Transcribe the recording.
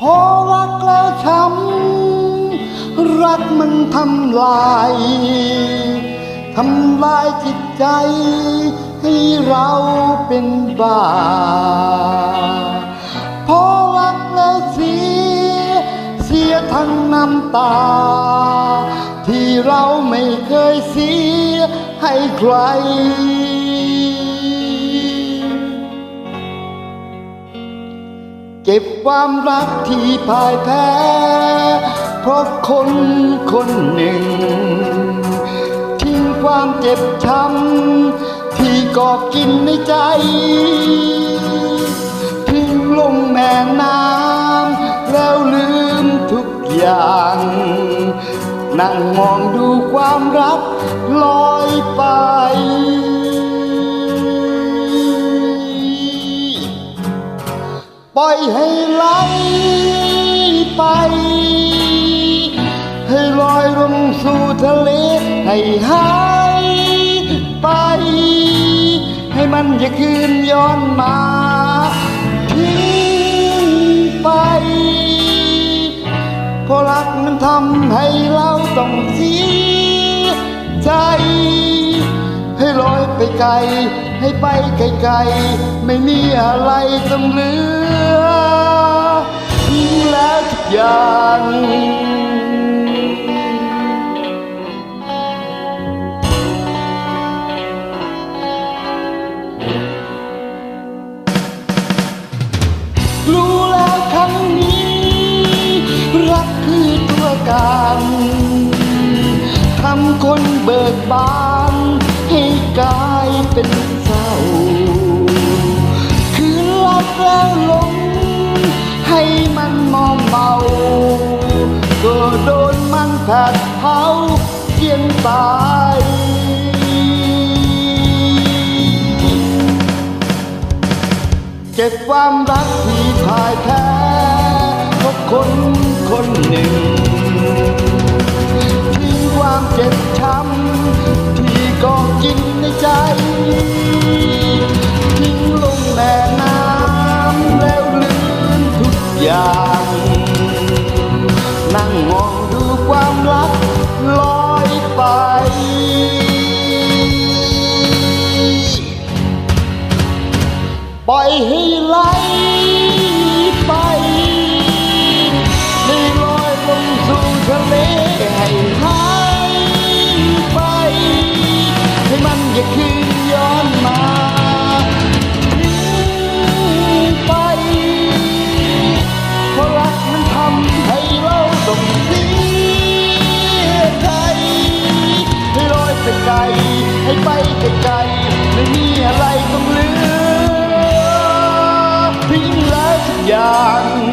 พอรักแล้วช้ำรักมันทำลายทำลายจิตใจ ให้เราเป็นบ้า พอรักแล้วเสีย เสียทั้งน้ำตา ที่เราไม่เคยเสียให้ใคร เก็บความรักที่พ่ายแพ้ เพราะคนคนหนึ่ง ทิ้งความเจ็บช้ำที่กอบกินในใจ ทิ้งลงแม่น้ำแล้วลืมทุกอย่าง นั่งมองดูความรักลอยไป ให้ไหลไป ให้ลอยลงสู่ทะเล ให้หายไป ให้มันอย่าคืนย้อนมาทิ้งไปเพราะรักมันทำให้เราต้องเสียใจ ให้ลอยไปไกล ให้ไปไกลๆไม่มีอะไรต้องเหลือทิ้งแล้วทุกอย่างรู้แล้วครั้งนี้ รักคือตัวการทำคนเบิกบาน กลายเป็นเศร้าคือรักแล้วหลงให้มันมอมเมา ก็โดนมันแผดเผาเจียนตายเก็บความรักที่พ่ายแพ้เพราะคนคนหนึ่งทิ้งความเจ็บช้ำ ในใจทิ้งลงแม่น้ำแล้วลืมทุกอย่าง นั่งมองดูความรักลอยไป ปล่อยให้ไหลไปให้ลอยลงสู่ทะเล อย่าคืนย้อนมาทิ้งไปเพราะรักมันทำให้เราต้องเสียใจให้ลอยไปไกลให้ไปไกลไม่มีอะไรต้องเหลือทิ้งแล้วทุกอย่าง